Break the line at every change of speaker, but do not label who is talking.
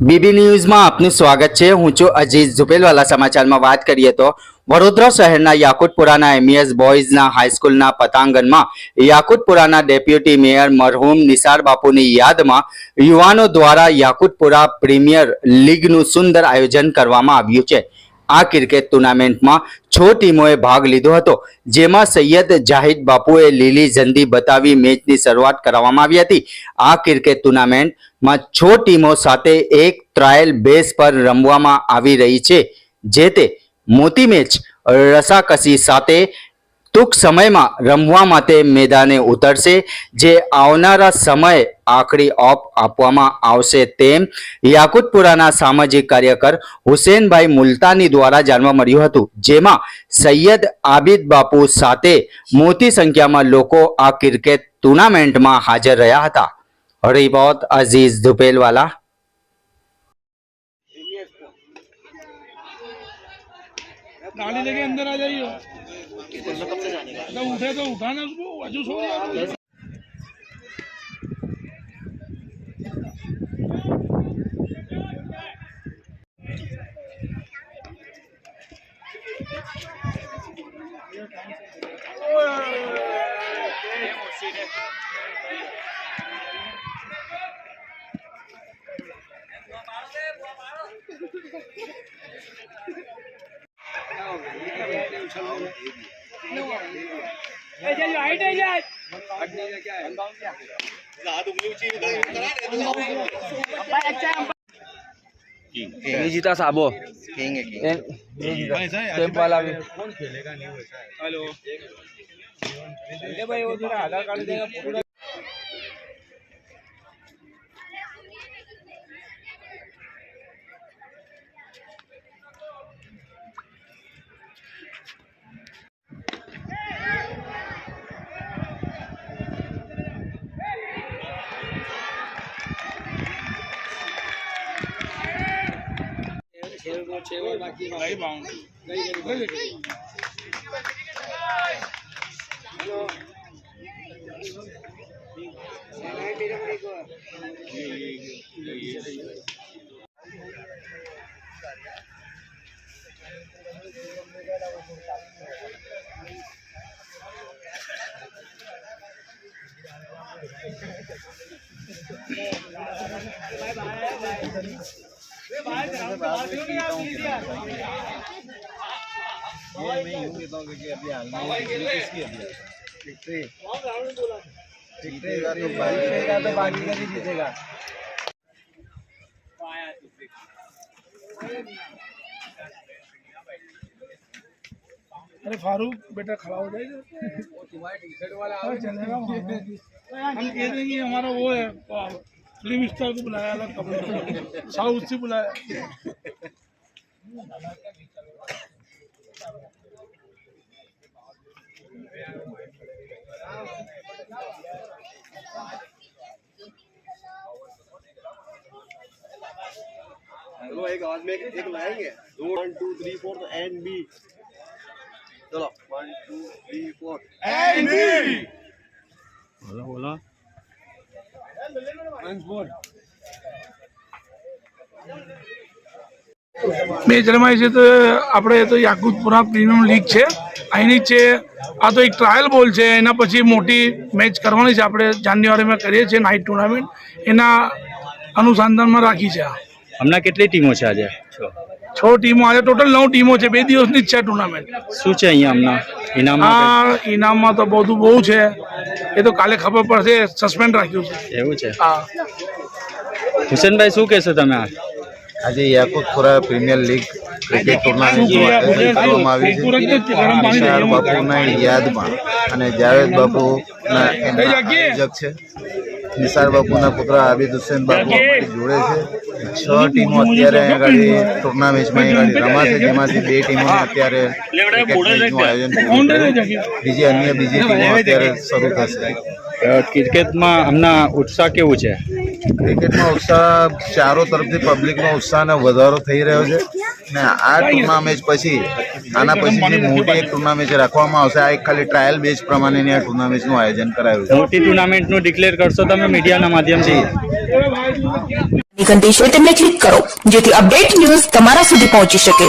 BB ન્યૂઝમાં આપનું સ્વાગત છે. હું છું અજીઝ ઝુપેલવાલા સમાચારમાં વાત કરીએ તો વડોદરા શહેરના યાકુતપુરાના એમઈએસ બોયઝના હાઈસ્કૂલના પતાંગણમાં યાકુતપુરાના ડેપ્યુટી મેયર મરહુમ નિસાર બાપુની યાદમાં યુવાનો દ્વારા યાકુતપુરા પ્રીમિયર લીગનું સુંદર આયોજન કરવામાં આવ્યું છે. આ ક્રિકેટ ટુર્નામેન્ટમાં છ ટીમોએ ભાગ લીધો હતો, જેમાં સૈયદ જાહિદ બાપુએ લીલી ઝંડી બતાવી મેચની શરૂઆત કરવામાં આવી હતી. આ ક્રિકેટ ટુર્નામેન્ટમાં છ ટીમો સાથે એક ટ્રાયલ બેઝ પર રમવામાં આવી રહી છે, જે તે મોતી મેચ રસાકસી સાથે ટૂંક સમયમાં રમવા માટે મેદાને ઉતરશે, જે આવનારા સમયે આખરી ઓફ આપવામાં આવશે તેમ યાકુતપુરાના સામાજિક કાર્યકર હુસેનભાઈ મુલતાની દ્વારા જાણવા મળ્યું હતું, જેમાં સૈયદ આબિદ બાપુ સાથે મોટી સંખ્યામાં લોકો આ ક્રિકેટ ટુર્નામેન્ટમાં હાજર રહ્યા હતા. રિપોર્ટ અઝીઝ ધુપેલવાલા.
गाड़ी लेके अंदर आ जाइए तो उठे तो उठाना उसको अजू सो गया
नहीं जीता साबो ngô chéo là kia lấy
vòng lấy lấy Bye. Bound
तो बाकी का भी जीतेगा
अरे फारूक बेटा खड़ा हो जाएगा चलेगा। हम कह देंगे हमारा वो है फिल्म स्टार को बुलाया अलग कमेंट साउथ से बुलाया
हेलो एक आवाज में एक लाएंगे दो one two three four and B चलो one two three four and B
बोला बोला
મેચ રમાય છે તો આપણે તો યાકુતપુરા પ્રીમિયમ લીગ છે. અહીંની છે આ તો એક ટ્રાયલ બોલ છે એના પછી મોટી મેચ કરવાની છે આપણે જાન્યુઆરીમાં કરીએ છીએ નાઇટ ટુર્નામેન્ટ. એના અનુસંધાનમાં રાખી છે
હમણાં કેટલી ટીમો છે આજે?
છ. ટીમો આજે ટોટલ નવ ટીમો છે બે દિવસની જ છે ટુર્નામેન્ટ.
શું છે અહીંયા હમણાં?
ઇનામ ઇનામમાં તો બધું બહુ છે. એ તો કાલે ખબર પડશે સસ્પેન્ડ રાખ્યું છે.
એવું છે.
હા.
હુસેનભાઈ શું કહેશો તમે
આજે Yakutpura premier league cricket tournament કરવામાં આવી છે. નિશાર બાપુના યાદમાં. અને જાવેદ બાપુના એમના આયોજક છે. નિસાર બાપુના પુત્ર આબિદ હુસેન બાપુ અમારી જોડે છે. છ ટીમો અત્યારે અહીંયા આગળ ટુર્નામેન્ટમાં અહીંયા આગળ રમાશે જેમાંથી બે ટીમો અત્યારે આયોજન બીજી અન્ય બીજી ટીમો અત્યારે શરૂ થશે.
ક્રિકેટમાં હમણાં ઉત્સાહ કેવું છે?
ક્રિકેટમાં ઉત્સાહ ચારો તરફથી પબ્લિકનો ઉત્સાહને વધારો થઈ રહ્યો છે. ને આ ટુર્નામેન્ટ પછી આના પછી જે મોટી એક ટુર્નામેન્ટ રાખવામાં આવશે આ એક ખાલી ટ્રાયલ બેઝ પ્રમાણેની આ ટુર્નામેન્ટનું આયોજન કરાયું છે.
મોટી ટુર્નામેન્ટનું ડિક્લેર કરશો તમે મીડિયાના માધ્યમથી.
ઘંટી છે તેમને ક્લિક કરો જેથી અપડેટ ન્યૂઝ તમારા સુધી પહોંચી શકે.